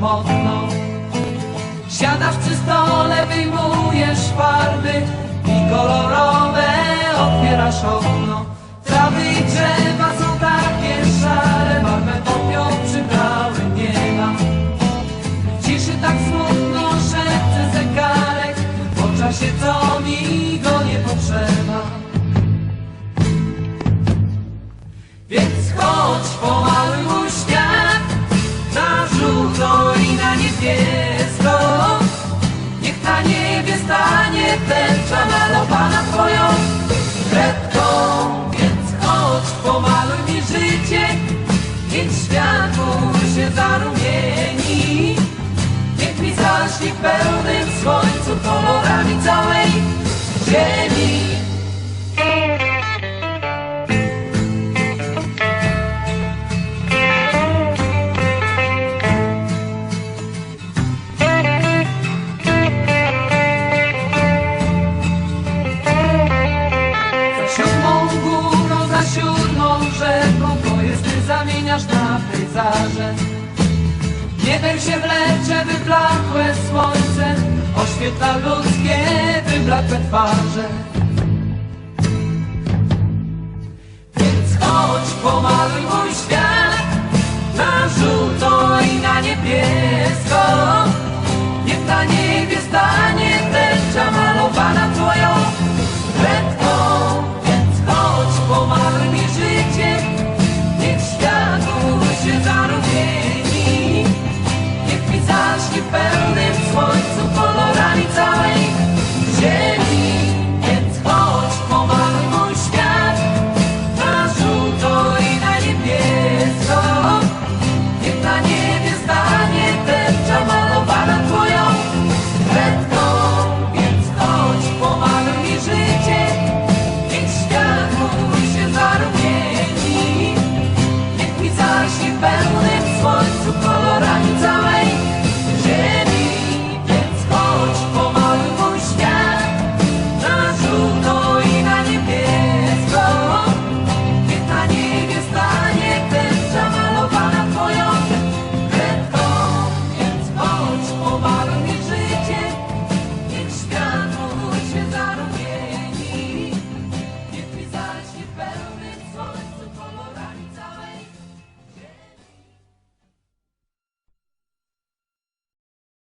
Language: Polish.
mocno Siadasz przy stole, wyjmujesz farby i kolorowe otwierasz okno. Trawy drzewa są takie szare, barwę popiół przybrały nieba. Tak smutno po czasie co mi go nie potrzeba. Więc chodź, pomaluj mój świat na żółto i na niebiesko. Niech na niebie stanie tęcza malowana twoją kredką. Więc chodź, pomaluj mi życie, Niebem się wlecze wyblakłe słońce Oświetla ludzkie wyblakłe twarze zarumieni Niech mi zaśnie pełnym słońcu kolorami całej ziemi. Więc chodź, pomaluj mój świat Na żółto i na niebiesko. Niech na niebie stanie tęcza malowana twoją kredką. Więc chodź, pomaluj mi życie Niech światło się zarumieni Niech zaśnie fight for.